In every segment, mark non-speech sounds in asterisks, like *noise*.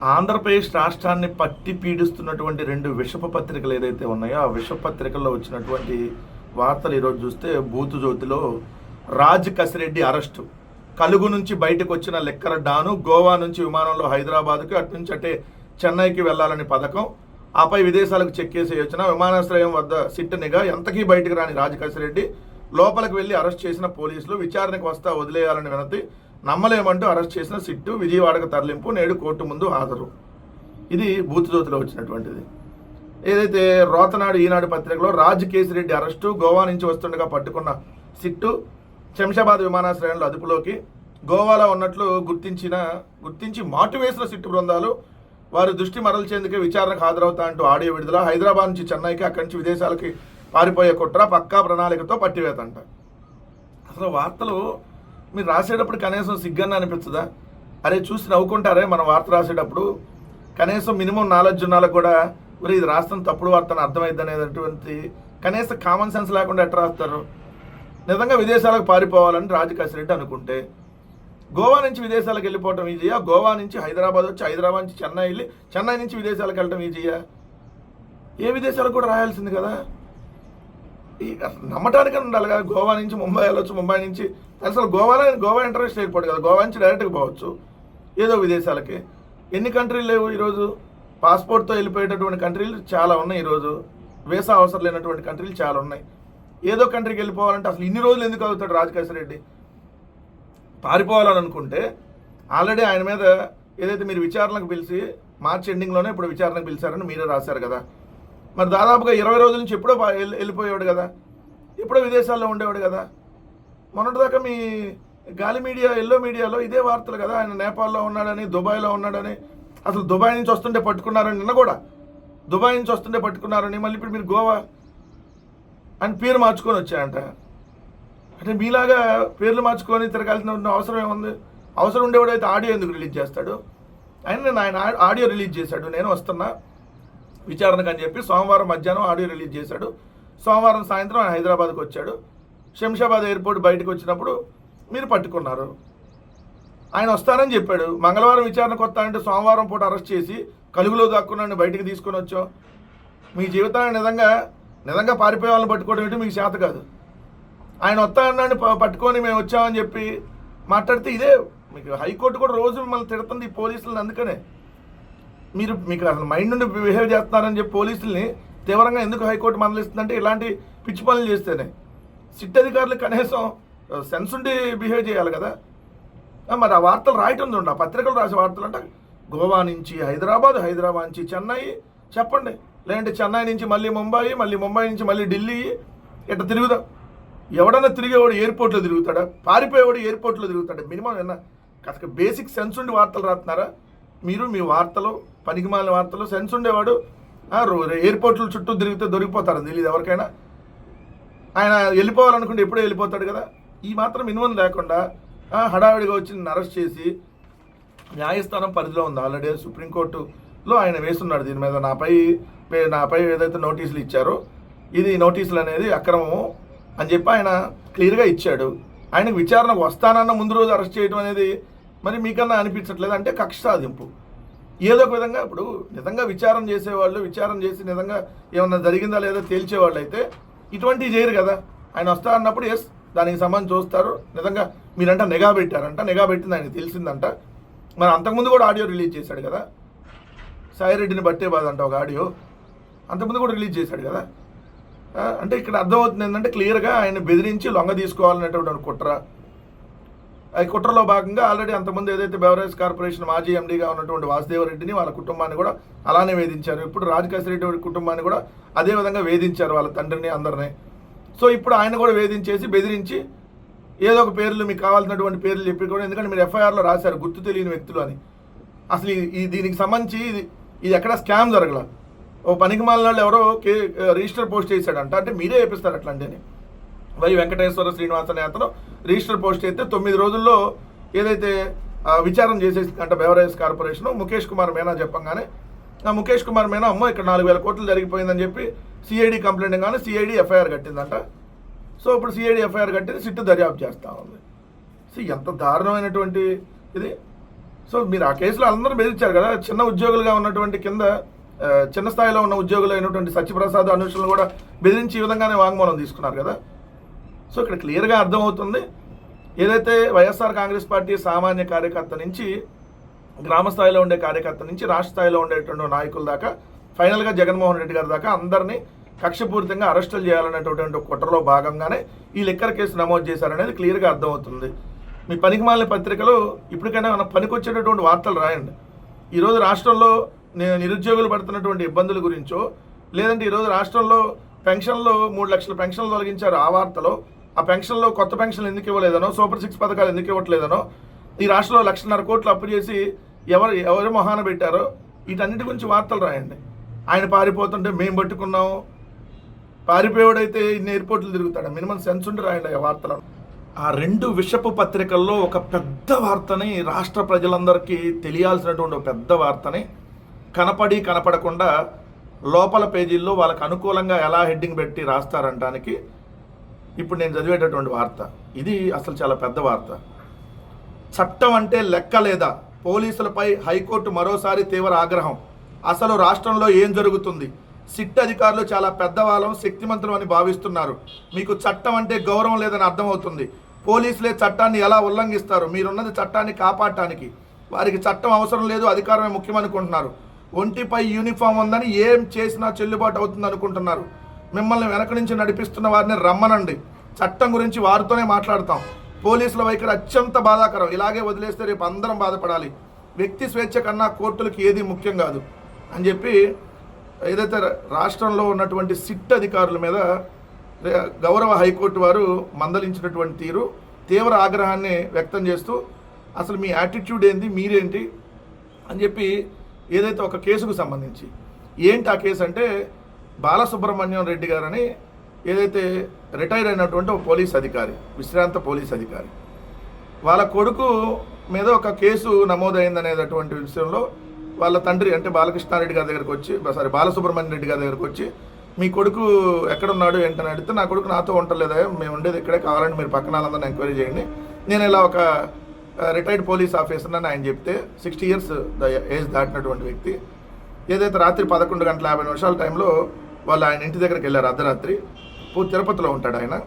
ఆంధ్రప్రదేశ్ రాష్ట్రాన్ని పట్టి పీడిస్తున్నటువంటి రెండు విషప పత్రికలు ఏదైతే ఉన్నాయో ఆ విష పత్రికల్లో వచ్చినటువంటి వార్తలు ఈరోజు చూస్తే బూతు జ్యోతిలో రాజ్ కసిరెడ్డి అరెస్టు. కలుగు నుంచి బయటకు వచ్చిన లెక్కర డాను గోవా నుంచి విమానంలో హైదరాబాద్కు అటు నుంచి అటే చెన్నైకి వెళ్ళాలని పథకం. ఆపై విదేశాలకు చెక్కేసే యోచన విమానాశ్రయం వద్ద సిట్ ఎంతకీ బయటకు రాని రాజ్ కసిరెడ్డి లోపలికి వెళ్ళి అరెస్ట్ చేసిన పోలీసులు విచారణకు వస్తా వదిలేయాలని వినతి నమ్మలేమంటూ అరెస్ట్ చేసిన సిట్టు విజయవాడకు తరలింపు నేడు కోర్టు ముందు హాజరు. ఇది బూత్ వచ్చినటువంటిది. ఏదైతే రోతనాడు ఈనాడు పత్రికలో రాజ్ కేసిరెడ్డి అరెస్టు గోవా నుంచి వస్తుండగా పట్టుకున్న సిట్టు శంషాబాద్ విమానాశ్రయంలో అదుపులోకి గోవాలో ఉన్నట్లు గుర్తించిన గుర్తించి మాటు వేసిన సిట్టు బృందాలు వారి దృష్టి మరల్చేందుకే విచారణకు హాజరవుతా అంటూ ఆడియో విడుదల హైదరాబాద్ నుంచి చెన్నైకి అక్కడి నుంచి విదేశాలకి పారిపోయే కుట్ర పక్కా ప్రణాళికతో పట్టివేతంట. అసలు వార్తలు మీరు రాసేటప్పుడు కనీసం సిగ్గన్న అనిపించదా? అరే చూసి నవ్వుకుంటారే మనం వార్త రాసేటప్పుడు. కనీసం మినిమం నాలెడ్జ్ ఉన్నాళ్ళకి కూడా మరి ఇది రాస్తాను తప్పుడు వార్తను అర్థమైంది అనేటటువంటి కనీసం కామన్ సెన్స్ లేకుండా ఎట్లా రాస్తారు? నిజంగా విదేశాలకు పారిపోవాలని రాజకాశి రెడ్డి అనుకుంటే గోవా నుంచి విదేశాలకు వెళ్ళిపోవటం ఈజీయా? గోవా నుంచి హైదరాబాద్ వచ్చి హైదరాబాద్ నుంచి చెన్నై వెళ్ళి చెన్నై నుంచి విదేశాలకు వెళ్ళటం ఈజీయా? ఏ విదేశాలకు కూడా రాయాల్సింది కదా? అసలు నమ్మటానికని ఉండాలి కదా. గోవా నుంచి ముంబై వెళ్ళొచ్చు ముంబై నుంచి అసలు గోవాలో గోవా ఇంటర్నేషనల్ ఎయిర్పోర్ట్ కదా. గోవా నుంచి డైరెక్ట్గా పోవచ్చు. ఏదో విదేశాలకి. ఎన్ని కంట్రీలు లేవు ఈరోజు? పాస్పోర్ట్తో వెళ్ళిపోయేటటువంటి కంట్రీలు చాలా ఉన్నాయి ఈరోజు. వీసా అవసరం లేనటువంటి కంట్రీలు చాలా ఉన్నాయి. ఏదో కంట్రీకి వెళ్ళిపోవాలంటే అసలు ఇన్ని రోజులు ఎందుకు అవుతాడు రాజకేశ్వర రెడ్డి? పారిపోవాలని అనుకుంటే ఆల్రెడీ ఆయన మీద ఏదైతే మీరు విచారణకు పిలిచి మార్చ్ ఎండింగ్లోనే ఇప్పుడు విచారణకు పిలిచారని మీరే రాశారు కదా. మరి దాదాపుగా ఇరవై రోజుల నుంచి ఎప్పుడో పా- వెళ్ళి- వెళ్ళిపోయేవాడు కదా. ఎప్పుడో విదేశాల్లో ఉండేవాడు కదా. మొన్నటిదాకా మీ గాలి మీడియా ఎల్లో మీడియాలో ఇదే వార్తలు కదా. ఆయన నేపాల్లో ఉన్నాడని దుబాయ్లో ఉన్నాడని. అసలు దుబాయ్ నుంచి వస్తుంటే పట్టుకున్నారని నిన్న కూడా. దుబాయ్ నుంచి వస్తుంటే పట్టుకున్నారని మళ్ళీ ఇప్పుడు మీరు గోవా అని పేరు మార్చుకొని వచ్చాయంట అంటే మీలాగా పేర్లు మార్చుకొని తిరగాల్సిన అవసరం ఏముంది? అవసరం ఉండేవాడు అయితే ఆడియో ఎందుకు రిలీజ్ చేస్తాడు? ఆయన నేను ఆయన ఆడియో రిలీజ్ చేశాడు. నేను వస్తున్నా. విచారణకు అని చెప్పి సోమవారం మధ్యాహ్నం ఆడియో రిలీజ్ చేశాడు. సోమవారం సాయంత్రం ఆయన హైదరాబాద్కి వచ్చాడు. శంషాబాద్ ఎయిర్పోర్ట్ బయటకు వచ్చినప్పుడు మీరు పట్టుకున్నారు. ఆయన వస్తానని చెప్పాడు. మంగళవారం విచారణకు వస్తానంటే సోమవారం పూట అరెస్ట్ చేసి కలుగులో దాక్కున్నాను బయటికి తీసుకొని వచ్చాం. మీ జీవితాన్ని నిజంగా నిజంగా పారిపోయే వాళ్ళని పట్టుకోవడం ఏంటి మీకు చేత కాదు. ఆయన వస్తా అన్నాడు పట్టుకొని మేము వచ్చామని చెప్పి మాట్లాడితే ఇదే మీకు హైకోర్టు కూడా రోజు మిమ్మల్ని తిడుతుంది ఈ పోలీసులను అందుకనే. మీరు మీకు అసలు మైండ్ నుండి బిహేవ్ చేస్తున్నారని చెప్పి పోలీసుల్ని తీవ్రంగా ఎందుకు హైకోర్టు మందలిస్తుందంటే ఇలాంటి పిచ్చి పనులు చేస్తేనే. సిట్ అధికారులు కనీసం సెన్స్ ఉండి బిహేవ్ చేయాలి కదా. మరి ఆ వార్తలు రాయటం ఉండ ఆ పత్రికలు రాసే వార్తలు అంటే గోవా నుంచి హైదరాబాద్ హైదరాబాద్ నుంచి చెన్నై చెప్పండి. లేదంటే చెన్నై నుంచి మళ్ళీ ముంబై మళ్ళీ ముంబై నుంచి మళ్ళీ ఢిల్లీ ఇట్లా తిరుగుదాం ఎవడన్నా తిరిగేవాడు ఎయిర్పోర్ట్లో తిరుగుతాడా? పారిపోయేవాడు ఎయిర్పోర్ట్లో తిరుగుతాడా? మినిమం ఏమన్నా కాస్త బేసిక్ సెన్స్ ఉండి వార్తలు రాస్తున్నారా? మీరు మీ వార్తలు పనికిమాలిన వార్తలు సెన్స్ ఉండేవాడు ఆ, రో- ఎయిర్పోర్ట్ల చుట్టూ తిరిగితే దొరికిపోతారని తెలియదు ఎవరికైనా. ఆయన వెళ్ళిపోవాలనుకుంటే ఎప్పుడో వెళ్ళిపోతాడు కదా. ఈ మాత్రం మినిమం లేకుండా హడావిడిగా వచ్చి అరెస్ట్ చేసి న్యాయస్థానం పరిధిలో ఉంది. ఆల్రెడీ సుప్రీంకోర్టులో ఆయన వేస్తున్నాడు దీని మీద. నాపై నాపై ఏదైతే నోటీసులు ఇచ్చారో ఇది నోటీసులు అనేది అక్రమము అని చెప్పి ఆయన క్లియర్గా ఇచ్చాడు. ఆయనకు విచారణకు వస్తానన్న ముందు రోజు అరెస్ట్ చేయడం అనేది మరి మీకన్నా అనిపించట్లేదు అంటే కక్ష సాధింపు. ఏదో ఒక విధంగా ఇప్పుడు నిజంగా విచారం చేసేవాళ్ళు విచారం చేసి నిజంగా ఏమన్నా జరిగిందా లేదా తేల్చేవాళ్ళు అయితే ఇటువంటివి చేయరు కదా. ఆయన వస్తా అన్నప్పుడు ఎస్ దానికి సంబంధించి చూస్తారు. నిజంగా మీరంట నిఘా పెట్టారంట నిఘా పెట్టింది ఆయన తెలిసిందంట. మరి అంతకుముందు కూడా ఆడియో రిలీజ్ చేశాడు కదా. సాయిరెడ్డిని బట్టే బాధ అంట ఒక ఆడియో. అంతకుముందు కూడా రిలీజ్ చేశాడు కదా. అంటే ఇక్కడ అర్థమవుతుంది ఏంటంటే క్లియర్గా ఆయన బెదిరించి లొంగ తీసుకోవాలనేటువంటి కుట్ర. ఈ కుట్రలో భాగంగా ఆల్రెడీ అంతకుముందు ఏదైతే బెవరేజ్ కార్పొరేషన్ మాజీ ఎండీగా ఉన్నటువంటి వాసుదేవరెడ్డిని వాళ్ళ కుటుంబాన్ని కూడా అలానే వేధించారు. ఇప్పుడు రాజకేశ్ రెడ్డి కుటుంబాన్ని కూడా అదే విధంగా వేధించారు వాళ్ళ తండ్రిని అందరిని. సో ఇప్పుడు ఆయన కూడా వేధించేసి బెదిరించి ఏదో ఒక పేర్లు మీకు కావాల్సినటువంటి పేర్లు చెప్పి కూడా ఎందుకంటే మీరు ఎఫ్ఐఆర్లో రాశారు గుర్తు తెలియని వ్యక్తులు అని. అసలు ఈ- దీనికి సంబంధించి ఇది ఇది ఎక్కడ స్కామ్ జరగల? ఓ పనికి మాలిన ఎవరో కే రిజిస్టర్ పోస్ట్ చేశాడంట. అంటే మీరే వేపిస్తారు అట్లాంటిని వై వెంకటేశ్వర శ్రీనివాస అనే అతను రిజిస్టర్ పోస్ట్ అయితే తొమ్మిది రోజుల్లో ఏదైతే విచారం విచారణ చేసేసి అంటే బెవరేజ్ కార్పొరేషన్ ముఖేష్ కుమార్ మేనా చెప్పంగానే ఆ ముఖేష్ కుమార్ మేనా అమ్మో ఇక్కడ నాలుగు వేల కోట్లు జరిగిపోయిందని చెప్పి సిఐడి కంప్లైంట్ కానీ సిఐడి ఎఫ్ఐఆర్ కట్టిందంట. సో ఇప్పుడు సిఐడి ఎఫ్ఐఆర్ కట్టింది సిట్టు దర్యాప్తు చేస్తూ ఉంది. సో ఎంత దారుణమైనటువంటి ఇది. సో మీరు ఆ కేసులో అందరూ బెదిరించారు కదా చిన్న ఉద్యోగులుగా ఉన్నటువంటి కింద చిన్న స్థాయిలో ఉన్న ఉద్యోగులు అయినటువంటి సత్యప్రసాద్ అనుషులను కూడా బెదిరించి ఈ విధంగానే వాంగ్మూలం తీసుకున్నారు కదా. సో ఇక్కడ క్లియర్గా అర్థమవుతుంది. ఏదైతే వైఎస్ఆర్ కాంగ్రెస్ పార్టీ సామాన్య కార్యకర్త నుంచి గ్రామ స్థాయిలో ఉండే కార్యకర్త నుంచి రాష్ట్ర స్థాయిలో ఉండేటువంటి నాయకుల దాకా ఫైనల్గా జగన్మోహన్ రెడ్డి గారి దాకా అందరినీ కక్షపూరితంగా అరెస్టులు చేయాలనేటువంటి కుట్రలో భాగంగానే ఈ లిక్కర్ కేసు నమోదు చేశారనేది క్లియర్గా అర్థమవుతుంది. మీ పనికిమాలిన పత్రికలు ఇప్పటికైనా మన పనికొచ్చేటటువంటి వార్తలు రాయండి. ఈరోజు రాష్ట్రంలో నిరుద్యోగులు పడుతున్నటువంటి ఇబ్బందుల గురించో లేదంటే ఈరోజు రాష్ట్రంలో పెన్షన్లు మూడు లక్షల పెన్షన్లు తొలగించారు ఆ వార్తలో ఆ పెన్షన్లో కొత్త పెన్షన్లు ఎందుకు ఇవ్వలేదనో సూపర్ సిక్స్ పథకాలు ఎందుకు ఇవ్వట్లేదనో ఈ రాష్ట్రంలో లక్షన్నర కోట్లు అప్పు చేసి ఎవరు ఎవరు మొహాన పెట్టారో వీటన్నిటి గురించి వార్తలు రాయండి. ఆయన పారిపోతుంటే మేము పట్టుకున్నాం. పారిపోయాడైతే ఇన్ని ఎయిర్పోర్ట్లు తిరుగుతాడు. మినిమం సెన్స్ ఉండి రాయండి ఆ వార్తలను. ఆ రెండు విషపు పత్రికల్లో ఒక పెద్ద వార్తని రాష్ట్ర ప్రజలందరికీ తెలియాల్సినటువంటి ఒక పెద్ద వార్తని కనపడి కనపడకుండా లోపల పేజీల్లో వాళ్ళకు అనుకూలంగా ఎలా హెడ్డింగ్ పెట్టి రాస్తారంటానికి ఇప్పుడు నేను చదివేటటువంటి వార్త. ఇది అసలు చాలా పెద్ద వార్త. చట్టం అంటే లెక్క లేదా? పోలీసులపై హైకోర్టు మరోసారి తీవ్ర ఆగ్రహం. అసలు రాష్ట్రంలో ఏం జరుగుతుంది? సిట్ అధికారులు చాలా పెద్దవాళ్ళం శక్తిమంతులు అని భావిస్తున్నారు. మీకు చట్టం అంటే గౌరవం లేదని అర్థమవుతుంది. పోలీసులే చట్టాన్ని ఎలా ఉల్లంఘిస్తారు? మీరున్నది చట్టాన్ని కాపాడటానికి. వారికి చట్టం అవసరం లేదు అధికారమే ముఖ్యమనుకుంటున్నారు. ఒంటిపై యూనిఫామ్ ఉందని ఏం చేసినా చెల్లుబాటు అవుతుంది అనుకుంటున్నారు మిమ్మల్ని వెనక నుంచి నడిపిస్తున్న వారిని రమ్మనండి. చట్టం గురించి వారితోనే మాట్లాడతాం. పోలీసుల వైఖరి అత్యంత బాధాకరం. ఇలాగే వదిలేస్తే రేపు అందరం బాధపడాలి. వ్యక్తి స్వేచ్ఛ కన్నా కోర్టులకు ఏది ముఖ్యం కాదు. అని చెప్పి ఏదైతే రాష్ట్రంలో ఉన్నటువంటి సిట్ అధికారుల మీద గౌరవ హైకోర్టు వారు మందలించినటువంటి తీరు తీవ్ర ఆగ్రహాన్ని వ్యక్తం చేస్తూ అసలు మీ యాటిట్యూడ్ ఏంది? మీరేంటి? అని చెప్పి ఏదైతే ఒక కేసుకు సంబంధించి. ఏంటి ఆ కేసు అంటే బాలసుబ్రహ్మణ్యం రెడ్డి గారని ఏదైతే రిటైర్ అయినటువంటి ఒక పోలీస్ అధికారి విశ్రాంత పోలీస్ అధికారి. వాళ్ళ కొడుకు మీద ఒక కేసు నమోదైందనేటటువంటి విషయంలో వాళ్ళ తండ్రి అంటే బాలకృష్ణారెడ్డి గారి దగ్గరికి వచ్చి సారీ బాలసుబ్రహ్మణ్యం రెడ్డి గారి దగ్గరికి వచ్చి మీ కొడుకు ఎక్కడున్నాడు ఏంటని అడిగితే నా కొడుకు నాతో ఉండలేదా మేము ఉండేది ఇక్కడే కావాలంటే మీరు పక్కన వాళ్ళందరినీ ఎంక్వైరీ చేయండి. నేను ఇలా ఒక రిటైర్డ్ పోలీస్ ఆఫీసర్ అని ఆయన చెప్తే సిక్స్టీ ఇయర్స్ ఏజ్ దాటినటువంటి వ్యక్తి ఏదైతే రాత్రి పదకొండు గంటల యాభై నిమిషాల టైంలో వాళ్ళు ఆయన ఇంటి దగ్గరికి వెళ్ళారు అర్ధరాత్రి. తిరుపతిలో ఉంటాడు ఆయన.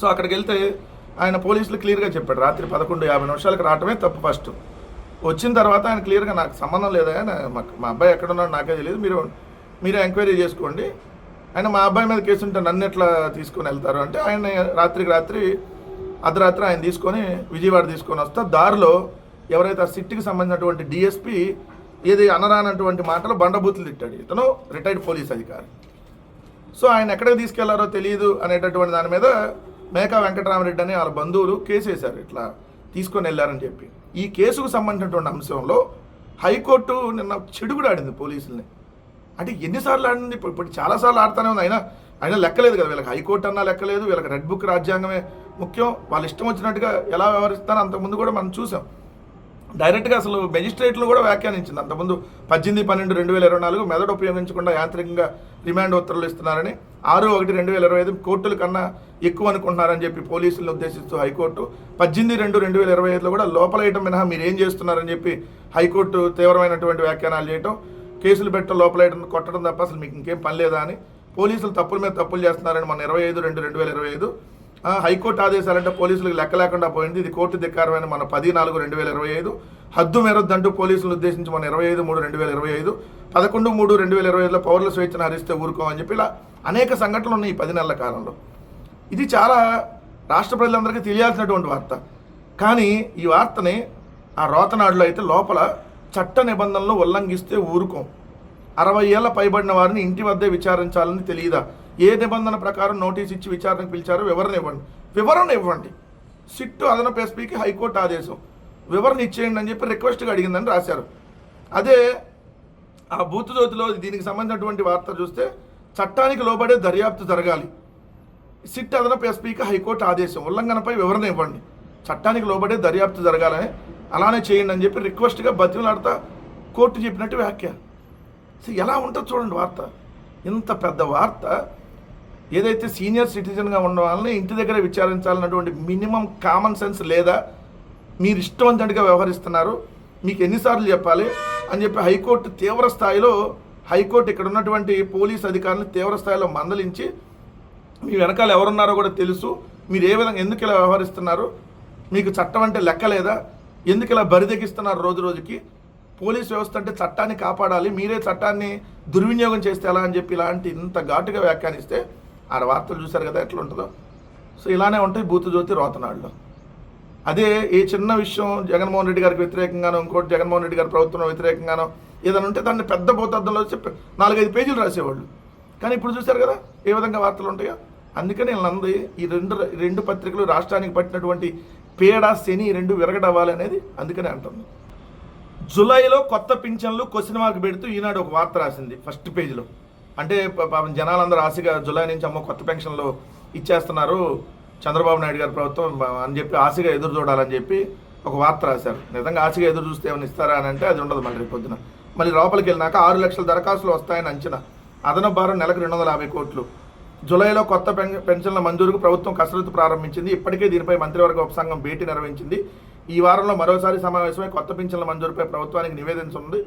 సో అక్కడికి వెళ్తే ఆయన పోలీసులు క్లియర్గా చెప్పాడు రాత్రి పదకొండు యాభై నిమిషాలకు రావటమే తప్పు ఫస్ట్. వచ్చిన తర్వాత ఆయన క్లియర్గా నాకు సంబంధం లేదా మా- అబ్బాయి ఎక్కడ ఉన్నాడు నాకే తెలియదు మీరు మీరే ఎంక్వైరీ చేసుకోండి. ఆయన మా అబ్బాయి మీద కేసు ఉంటే నన్ను ఎట్లా తీసుకొని వెళ్తారు అంటే ఆయన రాత్రికి రాత్రి అర్ధరాత్రి ఆయన తీసుకొని విజయవాడ తీసుకొని వస్తా. దారిలో ఎవరైతే ఆ సిట్టికి సంబంధించినటువంటి డిఎస్పి ఏది అనరానటువంటి మాటలు బండబూతులు తిట్టాడు. ఇతను రిటైర్డ్ పోలీస్ అధికారి. సో ఆయన ఎక్కడికి తీసుకెళ్ళారో తెలియదు అనేటటువంటి దాని మీద మేకా వెంకటరామరెడ్డి అని వాళ్ళ బంధువులు కేసు వేశారు. ఇట్లా తీసుకొని వెళ్ళారని చెప్పి. ఈ కేసుకు సంబంధించినటువంటి అంశంలో హైకోర్టు నిన్న చెడుగుడు ఆడింది పోలీసుల్ని. అంటే ఎన్నిసార్లు ఆడింది? ఇప్పుడు ఇప్పుడు చాలాసార్లు ఆడుతూనే ఉంది. అయినా అయినా లెక్కలేదు కదా వీళ్ళకి. హైకోర్టు అన్నా లెక్కలేదు. వీళ్ళకి రెడ్ బుక్ రాజ్యాంగమే ముఖ్యం. వాళ్ళు ఇష్టం వచ్చినట్టుగా ఎలా వ్యవహరిస్తారో అంతకుముందు కూడా మనం చూసాం. డైరెక్ట్గా అసలు మెజిస్ట్రేట్లు కూడా వ్యాఖ్యానించింది. అంతకుముందు పద్దెనిమిది పన్నెండు రెండు వేల ఇరవై నాలుగు మెదడు ఉపయోగించకుండా యాంత్రికంగా రిమాండ్ ఉత్తర్వులు ఇస్తున్నారని ఆరు ఒకటి రెండు వేల ఇరవై ఐదు కోర్టుల కన్నా ఎక్కువ అనుకుంటున్నారని చెప్పి పోలీసులను ఉద్దేశిస్తూ హైకోర్టు పద్దెనిమిది రెండు రెండు వేల ఇరవై ఐదులో కూడా లోపలేయటం మినహా మీరు ఏం చేస్తున్నారని చెప్పి హైకోర్టు తీవ్రమైనటువంటి వ్యాఖ్యానాలు చేయటం కేసులు పెట్టడం లోపలేయడం కొట్టడం తప్ప అసలు మీకు ఇంకేం పని లేదా అని పోలీసులు తప్పుల మీద తప్పులు చేస్తున్నారని మన ఇరవై ఐదు రెండు రెండు వేల ఇరవై ఐదు హైకోర్టు ఆదేశాలంటే పోలీసులకు లెక్క లేకుండా పోయింది. ఇది కోర్టు ధిక్కారమైన మన పది నాలుగు రెండు వేల ఇరవై ఐదు. హద్దు మెరొద్దంటూ పోలీసులను ఉద్దేశించి మన ఇరవై ఐదు మూడు రెండు వేల ఇరవై ఐదు. పదకొండు మూడు రెండు వేల ఇరవై ఐదులో పౌరుల స్వేచ్ఛను హరిస్తే ఊరుకోమని చెప్పి ఇలా అనేక సంఘటనలు ఉన్నాయి ఈ పది నెలల కాలంలో. ఇది చాలా రాష్ట్ర ప్రజలందరికీ తెలియాల్సినటువంటి వార్త. కానీ ఈ వార్తని ఆ రోతనాడులో అయితే లోపల చట్ట నిబంధనలు ఉల్లంఘిస్తే ఊరుకోం. అరవై ఏళ్ళ పైబడిన వారిని ఇంటి వద్దే విచారించాలని తెలియదా? ఏ నిబంధన ప్రకారం నోటీస్ ఇచ్చి విచారణకు పిలిచారో వివరణ ఇవ్వండి. వివరణ ఇవ్వండి. సిట్టు అదనపు ఎస్పీకి హైకోర్టు ఆదేశం. వివరణ ఇచ్చేయండి అని చెప్పి రిక్వెస్ట్గా అడిగిందని రాశారు. అదే ఆ బూత్ జ్యోతిలో దీనికి సంబంధించినటువంటి వార్త చూస్తే చట్టానికి లోబడే దర్యాప్తు జరగాలి. సిట్ అదనపు ఎస్పీకి హైకోర్టు ఆదేశం. ఉల్లంఘనపై వివరణ ఇవ్వండి. చట్టానికి లోబడే దర్యాప్తు జరగాలని అలానే చేయండి అని చెప్పి రిక్వెస్ట్గా బతిమలాడతా కోర్టు చెప్పినట్టు వ్యాఖ్య. ఎలా ఉంటుంది చూడండి వార్త. ఇంత పెద్ద వార్త. ఏదైతే సీనియర్ సిటిజన్గా ఉన్న వాళ్ళని ఇంటి దగ్గర విచారించాలన్నటువంటి మినిమం కామన్ సెన్స్ లేదా మీరు ఇష్టవంతుడిగా వ్యవహరిస్తున్నారు మీకు ఎన్నిసార్లు చెప్పాలి అని చెప్పి హైకోర్టు తీవ్ర స్థాయిలో హైకోర్టు ఇక్కడ ఉన్నటువంటి పోలీస్ అధికారులను తీవ్ర స్థాయిలో మందలించి మీ వెనకాల ఎవరున్నారో కూడా తెలుసు మీరు ఏ విధంగా ఎందుకు ఇలా వ్యవహరిస్తున్నారు మీకు చట్టం అంటే లెక్క లేదా ఎందుకు ఇలా బరిదెగిస్తున్నారు రోజు రోజుకి పోలీస్ వ్యవస్థ అంటే చట్టాన్ని కాపాడాలి మీరే చట్టాన్ని దుర్వినియోగం చేస్తే ఎలా అని చెప్పి ఇలాంటి ఇంత ఘాటుగా వ్యాఖ్యానిస్తే ఆడ వార్తలు చూశారు కదా ఎట్లా ఉంటుందో సో ఇలానే ఉంటాయి భూతజ్యోతి జ్యోతి రోతనాడులో అదే ఏ చిన్న విషయం జగన్మోహన్ రెడ్డి గారికి వ్యతిరేకంగానో ఇంకోటి జగన్మోహన్ రెడ్డి గారి ప్రభుత్వం వ్యతిరేకంగానో ఏదైనా ఉంటే దాన్ని పెద్ద భూతార్థంలో చెప్పి నాలుగైదు పేజీలు రాసేవాళ్ళు. కానీ ఇప్పుడు చూశారు కదా ఏ విధంగా వార్తలు ఉంటాయో. అందుకని వీళ్ళందరూ ఈ రెండు రెండు పత్రికలు రాష్ట్రానికి పట్టినటువంటి పేడ శని రెండు విరగడవ్వాలనేది అందుకనే అంటుంది జూలైలో కొత్త పింఛన్లు క్వశ్చన్ మార్క్ పెడుతూ ఈనాడు ఒక వార్త రాసింది ఫస్ట్ పేజీలో. అంటే పాపం జనాలందరూ ఆశగా జూలై నుంచి అమ్మో కొత్త పెన్షన్లు ఇచ్చేస్తున్నారు చంద్రబాబు నాయుడు గారి ప్రభుత్వం అని చెప్పి ఆశగా ఎదురు చూడాలని చెప్పి ఒక వార్త రాశారు. నిజంగా ఆశగా ఎదురు చూస్తే ఏమైనా ఇస్తారా అని అంటే అది ఉండదు మళ్ళీ పొద్దున. మళ్ళీ లోపలికి వెళ్ళినాక ఆరు లక్షల దరఖాస్తులు వస్తాయని అంచనా. అదనపు భారం నెలకు రెండు వందల యాభై కోట్లు. జూలైలో కొత్త పెన్ పెన్షన్ల మంజూరుకు ప్రభుత్వం కసరత్తు ప్రారంభించింది. ఇప్పటికే దీనిపై మంత్రివర్గ ఉపసంఘం భేటీ నిర్వహించింది. ఈ వారంలో మరోసారి సమావేశమై కొత్త పెన్షన్ల మంజూరుపై ప్రభుత్వానికి నివేదించనుంది.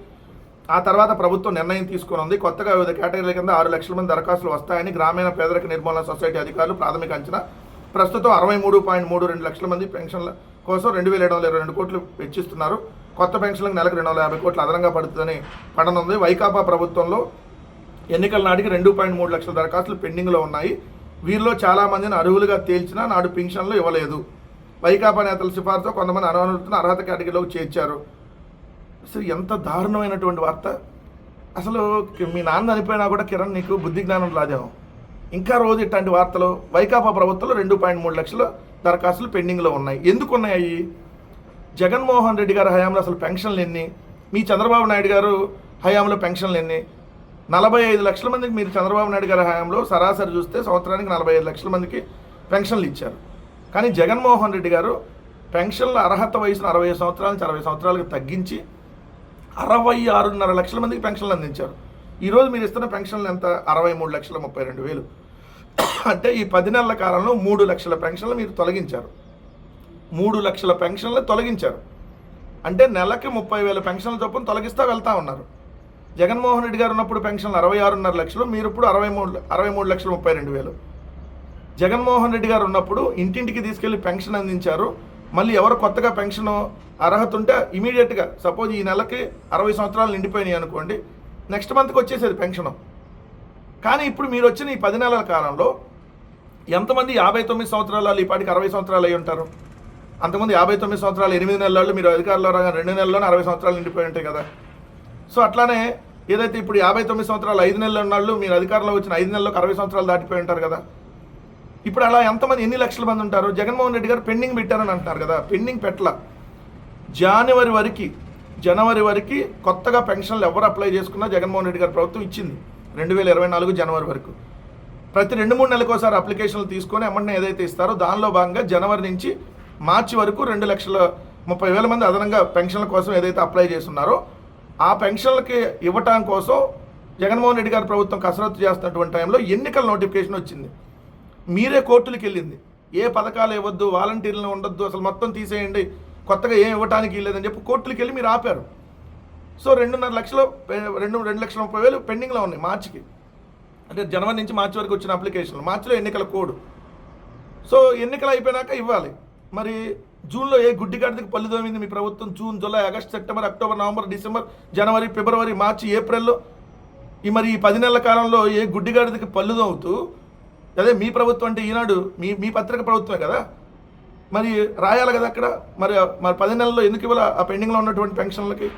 ఆ తర్వాత ప్రభుత్వం నిర్ణయం తీసుకున్నది కొత్తగా వివిధ కేటగిరీల కింద ఆరు లక్షల మంది దరఖాస్తులు వస్తాయని గ్రామీణ పేదరిక నిర్మూలన సొసైటీ అధికారులు ప్రాథమిక అంచనా. ప్రస్తుతం అరవై మూడు పాయింట్ మూడు రెండు లక్షల మంది పెన్షన్ల కోసం రెండు వేల ఏడు వందల ఇరవై రెండు కోట్లు వెచ్చిస్తున్నారు. కొత్త పెన్షన్లకు నెలకు రెండు వందల యాభై కోట్లు అదనంగా పడుతుందని పడనుంది. వైకాపా ప్రభుత్వంలో ఎన్నికల నాటికి రెండు పాయింట్ మూడు లక్షల దరఖాస్తులు పెండింగ్లో ఉన్నాయి. వీరిలో చాలామందిని అరువులుగా అర్హులుగా తేల్చినా నాడు పెన్షన్లు ఇవ్వలేదు. వైకాపా నేతల సిఫార్సుతో కొంతమంది అనర్హులను అర్హత కేటగిరీలోకి చేర్చారు. అసలు ఎంత దారుణమైనటువంటి వార్త. అసలు మీ నాన్న చనిపోయినా కూడా కిరణ్ నీకు బుద్ధి జ్ఞానం రాదేమో. ఇంకా రోజు ఇట్లాంటి వార్తలు వైకాపా ప్రభుత్వంలో రెండు పాయింట్ మూడు లక్షల దరఖాస్తులు పెండింగ్లో ఉన్నాయి. ఎందుకు ఉన్నాయి అవి జగన్మోహన్ రెడ్డి గారి హయాంలో అసలు పెన్షన్లు ఎన్ని? మీ చంద్రబాబు నాయుడు గారు హయాంలో పెన్షన్లు ఎన్ని? నలభై ఐదు లక్షల మందికి మీరు చంద్రబాబు నాయుడు గారి హయాంలో సరాసరి చూస్తే సంవత్సరానికి నలభై ఐదు లక్షల మందికి పెన్షన్లు ఇచ్చారు. కానీ జగన్మోహన్ రెడ్డి గారు పెన్షన్ల అర్హత వయసును అరవై సంవత్సరాల నుంచి అరవై సంవత్సరాలకు తగ్గించి అరవై ఆరున్నర లక్షల మందికి పెన్షన్లు అందించారు. ఈరోజు మీరు ఇస్తున్న పెన్షన్లు ఎంత? అరవై మూడు లక్షల ముప్పై రెండు వేలు. అంటే ఈ పది నెలల కాలంలో మూడు లక్షల పెన్షన్లు మీరు తొలగించారు. మూడు లక్షల పెన్షన్లు తొలగించారు. అంటే నెలకి ముప్పై వేల పెన్షన్ల చొప్పున తొలగిస్తూ వెళ్తా ఉన్నారు. జగన్మోహన్ రెడ్డి గారు ఉన్నప్పుడు పెన్షన్లు అరవై ఆరున్నర లక్షలు మీరు ఇప్పుడు అరవై మూడు అరవై మూడు లక్షల ముప్పై రెండు వేలు. జగన్మోహన్ రెడ్డి గారు ఉన్నప్పుడు ఇంటింటికి తీసుకెళ్ళి పెన్షన్ అందించారు. మళ్ళీ ఎవరు కొత్తగా పెన్షన్ అర్హత ఉంటే ఇమీడియట్గా సపోజ్ ఈ నెలకి అరవై సంవత్సరాలు నిండిపోయినాయి అనుకోండి నెక్స్ట్ మంత్కి వచ్చేసేది పెన్షన్. కానీ ఇప్పుడు మీరు వచ్చిన ఈ పది నెలల కాలంలో ఎంతమంది యాభై తొమ్మిది సంవత్సరాలు వాళ్ళు ఈ పాటికి అరవై సంవత్సరాలు అయి ఉంటారు? అంతకుముందు యాభై తొమ్మిది సంవత్సరాలు ఎనిమిది నెలల్లో మీరు అధికారంలో రాగా రెండు నెలల్లోనే అరవై సంవత్సరాలు నిండిపోయి ఉంటాయి కదా. సో అట్లానే ఏదైతే ఇప్పుడు యాభై తొమ్మిది సంవత్సరాలు ఐదు నెలలు ఉన్నాళ్ళు మీరు అధికారంలో వచ్చిన ఐదు నెలలకు అరవై సంవత్సరాలు దాటిపోయి ఉంటారు కదా. ఇప్పుడు అలా ఎంతమంది ఎన్ని లక్షల మంది ఉంటారు జగన్మోహన్ రెడ్డి గారు పెండింగ్ పెట్టారని అంటున్నారు కదా పెండింగ్ పెట్టల. జనవరి వరకు జనవరి వరకు కొత్తగా పెన్షన్లు ఎవరు అప్లై చేసుకున్నా జగన్మోహన్ రెడ్డి గారి ప్రభుత్వం ఇచ్చింది రెండు వేల ఇరవై నాలుగు జనవరి వరకు. ప్రతి రెండు మూడు నెలలకోసారి అప్లికేషన్లు తీసుకొని ఎమ్మటనే ఏదైతే ఇస్తారో దానిలో భాగంగా జనవరి నుంచి మార్చి వరకు రెండు లక్షల ముప్పై వేల మంది అదనంగా పెన్షన్ల కోసం ఏదైతే అప్లై చేస్తున్నారో ఆ పెన్షన్లకి ఇవ్వటం కోసం జగన్మోహన్ రెడ్డి గారి ప్రభుత్వం కసరత్తు చేస్తున్నటువంటి టైంలో ఎన్నికల నోటిఫికేషన్ వచ్చింది. మీరే కోర్టులకు వెళ్ళింది ఏ పథకాలు ఇవ్వద్దు వాలంటీర్లను ఉండొద్దు అసలు మొత్తం తీసేయండి కొత్తగా ఏం ఇవ్వడానికి లేదని చెప్పి కోర్టులకు వెళ్ళి మీరు ఆపారు. సో రెండున్నర లక్షలు రెండు రెండు లక్షల ముప్పై వేలు పెండింగ్లో ఉన్నాయి మార్చికి. అంటే జనవరి నుంచి మార్చి వరకు వచ్చిన అప్లికేషన్లు. మార్చిలో ఎన్నికల కోడ్. సో ఎన్నికలు అయిపోయినాక ఇవ్వాలి. మరి జూన్లో ఏ గుడ్డి గడ్డకి పళ్ళు తోమింది మీ ప్రభుత్వం? June July August September October November December జనవరి ఫిబ్రవరి మార్చి ఏప్రిల్లో. ఈ మరి ఈ పది నెలల కాలంలో ఏ గుడ్డి గడికి పళ్ళు తోముతూ అదే మీ ప్రభుత్వం అంటే ఈనాడు మీ మీ పత్రిక ప్రభుత్వమే కదా? మరి రాయాలి కదా అక్కడ? మరి మరి పది నెలల్లో ఎందుకు ఇవ్వాలి ఆ పెండింగ్లో ఉన్నటువంటి పెన్షన్లకి?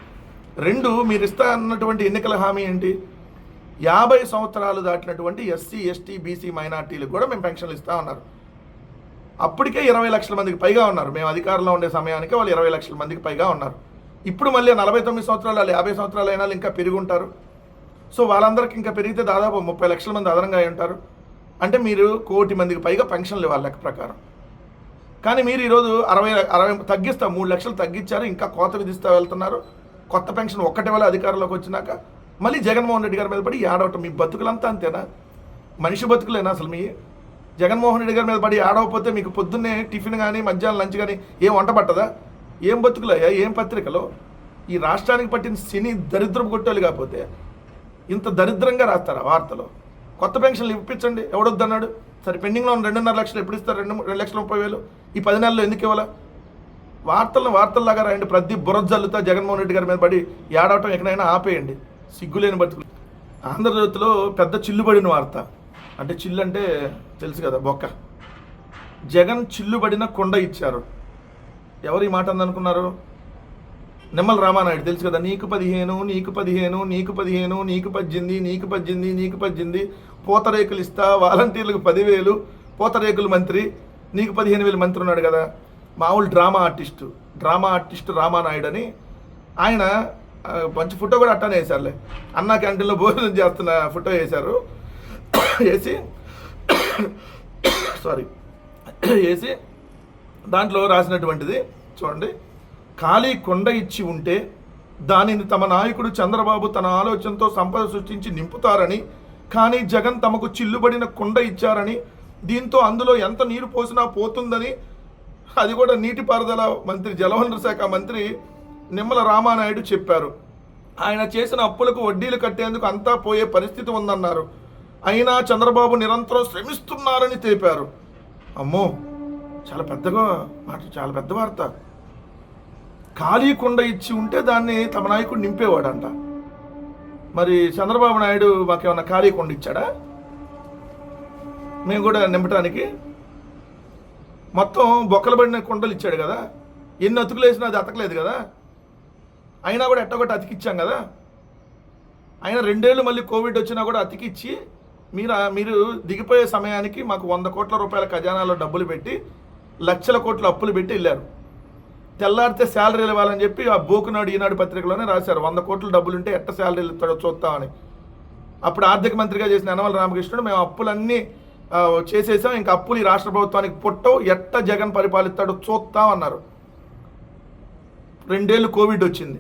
రెండు మీరు ఇస్తా అన్నటువంటి ఎన్నికల హామీ ఏంటి? యాభై సంవత్సరాలు దాటినటువంటి ఎస్సీ ఎస్టీ బీసీ మైనార్టీలకు కూడా మేము పెన్షన్లు ఇస్తా ఉన్నారు అప్పటికే ఇరవై లక్షల మందికి పైగా ఉన్నారు. మేము అధికారంలో ఉండే సమయానికి వాళ్ళు ఇరవై లక్షల మందికి పైగా ఉన్నారు. ఇప్పుడు మళ్ళీ నలభై తొమ్మిది సంవత్సరాలు వాళ్ళు యాభై సంవత్సరాలు అయినా ఇంకా పెరిగి ఉంటారు. సో వాళ్ళందరికీ ఇంకా పెరిగితే దాదాపు ముప్పై లక్షల మంది అదనంగా అయి ఉంటారు. అంటే మీరు కోటి మందికి పైగా పెన్షన్లు ఇవ్వాలి లెక్క ప్రకారం. కానీ మీరు ఈరోజు అరవై అరవై తగ్గిస్తా మూడు లక్షలు తగ్గించారు ఇంకా కోత విధిస్తూ వెళ్తున్నారు. కొత్త పెన్షన్ ఒక్కటి వల్ల అధికారంలోకి వచ్చినాక మళ్ళీ జగన్మోహన్ రెడ్డి గారి మీద పడి ఆడవటం మీ బతుకులంతా అంతేనా? మనిషి బతుకులేనా అసలు మీ? జగన్మోహన్ రెడ్డి గారి మీద పడి ఆడవకపోతే మీకు పొద్దున్నే టిఫిన్ కానీ మధ్యాహ్నం లంచ్ కానీ ఏం వంట పట్టదా? ఏం బతుకులయ్యా? ఏం పత్రికలో? ఈ రాష్ట్రానికి పట్టిన శని దరిద్రం కొట్టాలి కాకపోతే ఇంత దరిద్రంగా రాస్తారా వార్తలు? కొత్త పెన్షన్లు ఇప్పించండి ఎవడొద్దన్నాడు సరే పెండింగ్లో ఉన్న రెండున్నర లక్షలు ఎప్పుడు ఇస్తారు? రెండు రెండు లక్షల ముప్పై వేలు. ఈ పది నెలల్లో ఎందుకు ఇవ్వాలా? వార్తలను వార్తల్లాగా రాయండి. ప్రతి బుర్ర జగన్మోహన్ రెడ్డి గారి మీద పడి ఏడవటం ఎక్కడైనా ఆపేయండి. సిగ్గులేని బతుకులు. ఆంధ్రజ్యోతిలో పెద్ద చిల్లుబడిన వార్త. అంటే చిల్లు అంటే తెలుసు కదా బొక్క. జగన్ చిల్లుబడిన కొండ ఇచ్చారు. ఎవరు ఈ మాట అందనుకున్నారు నిమ్మల రామానాయుడు తెలుసు కదా నీకు పదిహేను నీకు పదిహేను నీకు పదిహేను నీకు పద్దెనిమిది నీకు పద్దెనిమిది నీకు పద్దెనిమిది పూతరేకులు ఇస్తా వాలంటీర్లకు పదివేలు పూతరేకులు మంత్రి నీకు పదిహేను వేలు మంత్రి ఉన్నాడు కదా. మామూలు drama artist drama artist Ramanaidu అని ఆయన మంచి ఫోటో కూడా అట్టానే వేశారులే. అన్నా క్యాంటీన్లో భోజనం చేస్తున్న ఫోటో వేశారు. వేసి *coughs* సారీ *coughs* వేసి దాంట్లో రాసినటువంటిది చూడండి. ఖాళీ కొండ ఇచ్చి ఉంటే దానిని తమ నాయకుడు చంద్రబాబు తన ఆలోచనతో సంపద సృష్టించి నింపుతారని కానీ జగన్ తమకు చిల్లుబడిన కొండ ఇచ్చారని దీంతో అందులో ఎంత నీరు పోసినా పోతుందని అది కూడా నీటిపారుదల మంత్రి జలవనరుల శాఖ మంత్రి నిమ్మల రామానాయుడు చెప్పారు. ఆయన చేసిన అప్పులకు వడ్డీలు కట్టేందుకు అంతా పోయే పరిస్థితి ఉందన్నారు. అయినా చంద్రబాబు నిరంతరం శ్రమిస్తున్నారని తెలిపారు. అమ్మో చాలా పెద్దగా మాట చాలా పెద్ద వార్త. ఖాళీ కుండ ఇచ్చి ఉంటే దాన్ని తమ నాయకుడు నింపేవాడంట. మరి చంద్రబాబు నాయుడు మాకేమన్నా ఖాళీ కొండ ఇచ్చాడా? మేము కూడా నింపటానికి. మొత్తం బొక్కలు పడిన కుండలు ఇచ్చాడు కదా. ఎన్ని అతుకులు వేసినా అది అతకలేదు కదా. అయినా కూడా ఎట్టగొట్టి అతికిచ్చాం కదా. అయినా రెండేళ్ళు మళ్ళీ కోవిడ్ వచ్చినా కూడా అతికిచ్చి మీరు మీరు దిగిపోయే సమయానికి మాకు వంద కోట్ల రూపాయల ఖజానాలో డబ్బులు పెట్టి లక్షల కోట్ల అప్పులు పెట్టి వెళ్ళారు. తెల్లారితే శాలరీలు ఇవ్వాలని చెప్పి ఆ బోకునాడు ఈనాడు పత్రికలోనే రాశారు. వంద కోట్లు డబ్బులుంటే ఎట్ట శాలరీలు ఇస్తాడో చూస్తామని అప్పుడు ఆర్థిక మంత్రిగా చేసిన యనమల రామకృష్ణుడు మేము అప్పులన్నీ చేసేసాం. ఇంకా అప్పులు ఈ రాష్ట్ర ప్రభుత్వానికి పుట్టవు. ఎట్ట జగన్ పరిపాలిస్తాడో చూస్తాం అన్నారు రెండేళ్ళు కోవిడ్ వచ్చింది.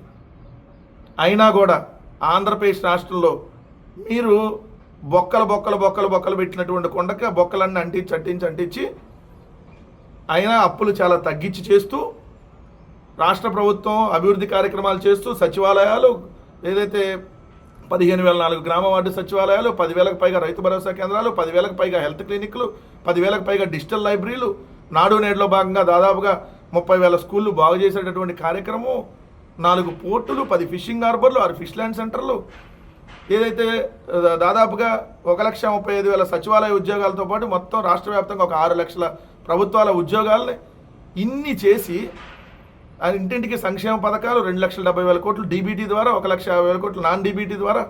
అయినా కూడా ఆంధ్రప్రదేశ్ రాష్ట్రంలో మీరు బొక్కలు బొక్కలు బొక్కలు బొక్కలు పెట్టినటువంటి కొండకి ఆ బొక్కలన్నీ అంటించి అంటించి అంటించి అయినా అప్పులు చాలా తగ్గించి చేస్తూ రాష్ట్ర ప్రభుత్వం అభివృద్ధి కార్యక్రమాలు చేస్తూ సచివాలయాలు ఏదైతే పదిహేను వేల నాలుగు గ్రామ వార్డు సచివాలయాలు పదివేలకు పైగా రైతు భరోసా కేంద్రాలు పదివేలకు పైగా హెల్త్ క్లినిక్లు పదివేలకు పైగా డిజిటల్ లైబ్రరీలు నాడు నేడులో భాగంగా దాదాపుగా ముప్పై వేల స్కూళ్ళు బాగు చేసేటటువంటి కార్యక్రమం నాలుగు పోర్టులు పది ఫిషింగ్ హార్బర్లు ఆరు ఫిష్ ల్యాండ్ సెంటర్లు ఏదైతే దాదాపుగా ఒక లక్ష ముప్పై ఐదు వేల సచివాలయ ఉద్యోగాలతో పాటు మొత్తం రాష్ట్ర వ్యాప్తంగా ఒక ఆరు లక్షల ప్రభుత్వాల ఉద్యోగాలని ఇన్ని చేసి ఇంటింటికి సంక్షేమ పథకాలు రెండు లక్షల డెబ్బై వేల కోట్లు డీబీటీ ద్వారా ఒక లక్ష యాభై వేల కోట్లు నాన్ డీబీటీ ద్వారా